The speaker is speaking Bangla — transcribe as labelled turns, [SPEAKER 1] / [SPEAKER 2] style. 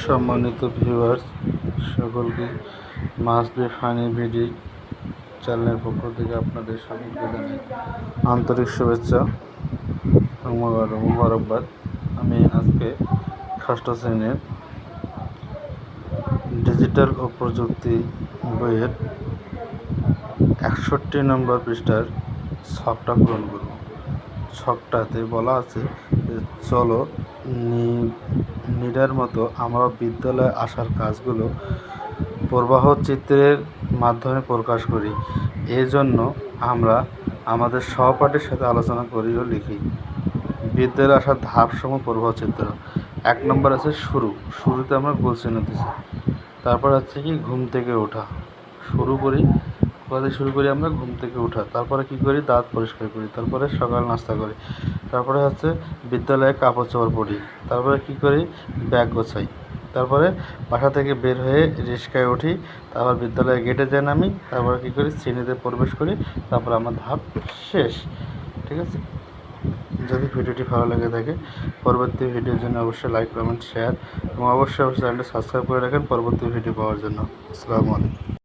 [SPEAKER 1] সম্মানিত ভিউয়ার্স সকলকে মাছ দিয়ে ফানি ভিডি চ্যানেলের পক্ষ থেকে আপনাদের সকলকে জানাই আন্তরিক শুভেচ্ছা এবং মোবারক- আমি আজকে ষষ্ঠ শ্রেণির ডিজিটাল ও প্রযুক্তি বইয়ের একষট্টি নম্বর পৃষ্ঠার ছকটা পূরণ করব। ছকটাতে বলা আছে চলো নিডার মতো আমরা বিদ্যালয়ে আসার কাজগুলো প্রবাহ চিত্রের মাধ্যমে প্রকাশ করি। এই জন্য আমরা আমাদের সহপাঠীর সাথে আলোচনা করি ও লিখি। বিদ্যালয়ে আসার ধাপসমূহ প্রবাহ চিত্র। এক নম্বর আছে শুরু। শুরুতে আমরা গোল চিহ্ন দিছি। তারপর হচ্ছে কি, ঘুম থেকে ওঠা। শুরু করি কোথা শুরু করি আমরা ঘুম থেকে ওঠা তারপরে কি করি? দাঁত পরিষ্কার করি। তারপরে সকাল নাস্তা করি। তারপরে হচ্ছে বিদ্যালয়ে কাপড় চোপড় পরি। তারপরে কি করি? ব্যাগ গোছাই। তারপরে বাসা থেকে বের হয়ে রিক্সায় উঠি। তারপর বিদ্যালয়ে গেটে যাই নামি। তারপরে কী করি? শ্রেণীতে প্রবেশ করি। তারপর আমার ধাপ শেষ। ঠিক আছে? যদি ভিডিওটি ভালো লেগে থাকে, পরবর্তী ভিডিওর জন্য অবশ্যই লাইক কমেন্ট শেয়ার এবং অবশ্যই অবশ্যই চ্যানেলটি সাবস্ক্রাইব করে রাখেন পরবর্তী ভিডিও পাওয়ার জন্য। আসসালামু আলাইকুম।